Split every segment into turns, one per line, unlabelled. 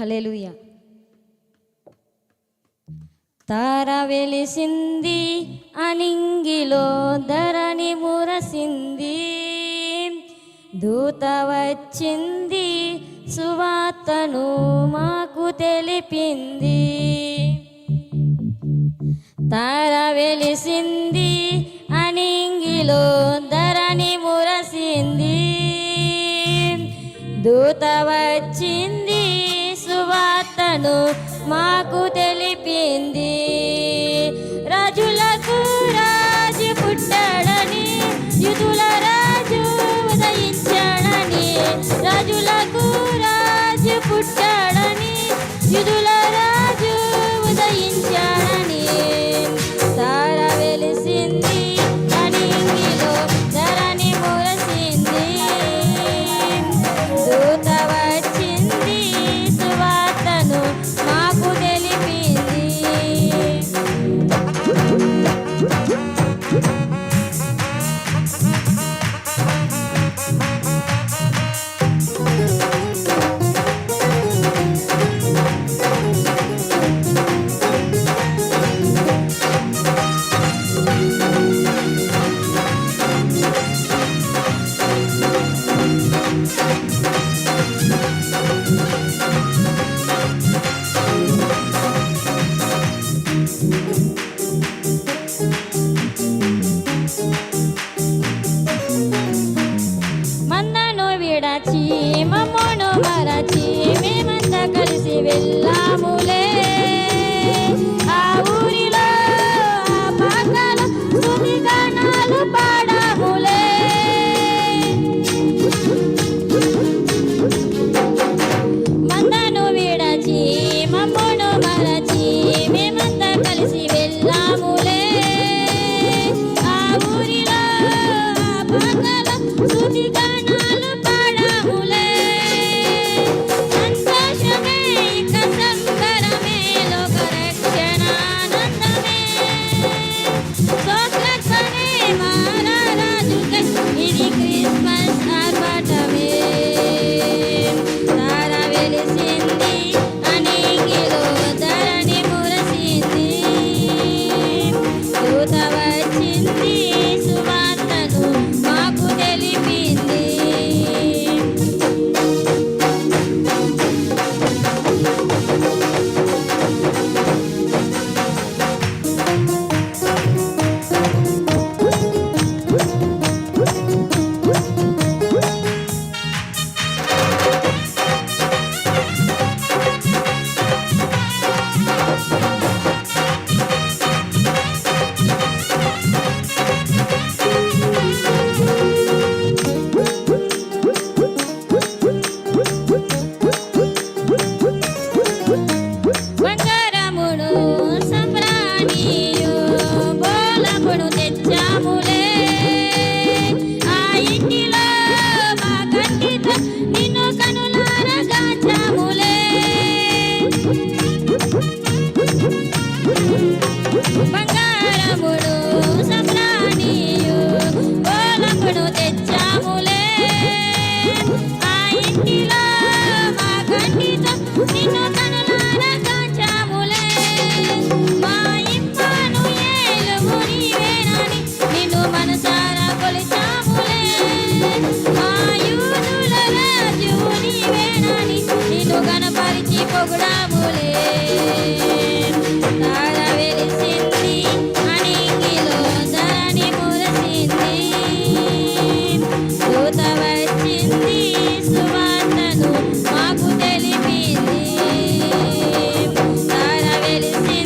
Hallelujah తార వెలిసింది అనింగిలో ధరణి మురసింది. దూత వచ్చింది సువార్తను మాకు తెలిపింది. తార వెలిసింది అనింగిలో ధరణి మురసింది. దూత వచ్చింది మాకు తెలిపింది. Thank you. 你干。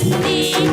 Sim.